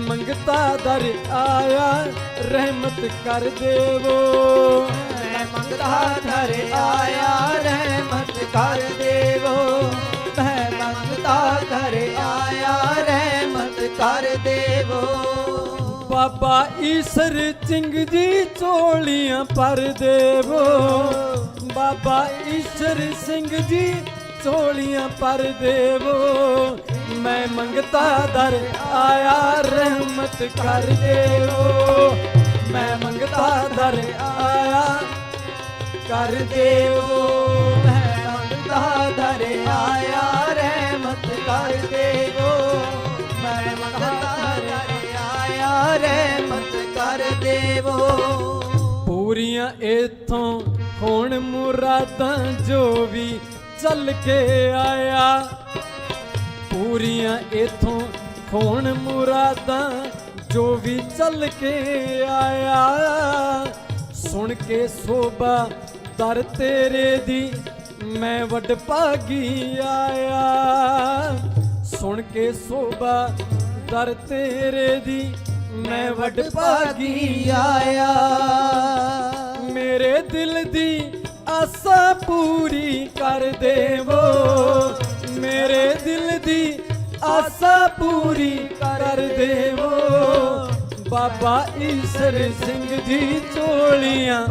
ਮੈਂ ਮੰਗਤਾ ਦਰ ਆਇਆ ਰਹਿਮਤ ਕਰ ਦੇਵੋ। ਮੈਂ ਮੰਗਤਾ ਧਰ ਆਇਆ ਰਹਿਮਤ ਕਰ ਦੇਵੋ। ਮੈਂ ਮੰਗਤਾ ਧਰ ਆਇਆ ਰਹਿਮਤ ਕਰ ਦੇਵੋ। ਬਾਬਾ ਈਸਰ ਸਿੰਘ ਜੀ ਚੋਲੀਆਂ ਪਰ ਦੇਵੋ। ਬਾਬਾ ਈਸਰ ਸਿੰਘ ਜੀ ਚੋਲੀਆਂ ਪਰ ਦੇਵੋ, ਮੈਂ ਮੰਗਤਾ ਦਰ ਆਇਆ, ਰਹਿਮਤ ਕਰ ਦੇਵੋ। ਮੈਂ ਮੰਗਤਾ ਦਰ ਆਇਆ, ਕਰ ਦੇਵੋ। ਮੈਂ ਮੰਗਤਾ ਧਰ ਆਇਆ, ਰਹਿਮਤ ਕਰ ਦੇਵੋ। ਮੈਂ ਮੰਗਤਾ ਧਰ ਆਇਆ, ਰਹਿਮਤ ਕਰ ਦੇਵੋ। ਪੂਰੀਆਂ ਇਥੋਂ ਹੁਣ ਮੁਰਾਦਾਂ ਜੋ ਵੀ ਚੱਲ ਕੇ ਆਇਆ। ਪੂਰੀਆਂ ਇਥੋਂ ਹੁਣ ਮੁਰਾਦਾਂ ਜੋ ਵੀ ਚੱਲ ਕੇ ਆਇਆ। ਸੁਣ ਕੇ ਸੋਭਾ ਦਰ ਤੇਰੇ ਦੀ, ਮੈਂ ਵੱਡ ਭਾਗੀ ਆਇਆ। ਸੁਣ ਕੇ ਸੋਭਾ ਦਰ ਤੇਰੇ ਦੀ, ਮੈਂ ਵੱਡ ਭਾਗੀ ਆਇਆ। ਮੇਰੇ ਦਿਲ ਦੀ ਪੂਰੀ ਕਰ ਦੇਵੋ। ਮੇਰੇ ਦਿਲ ਦੀ ਆਸਾ ਪੂਰੀ ਕਰ ਦੇਵੋ। ਬਾਬਾ ਈਸ਼ਰ ਸਿੰਘ ਜੀ ਚੋਲੀਆਂ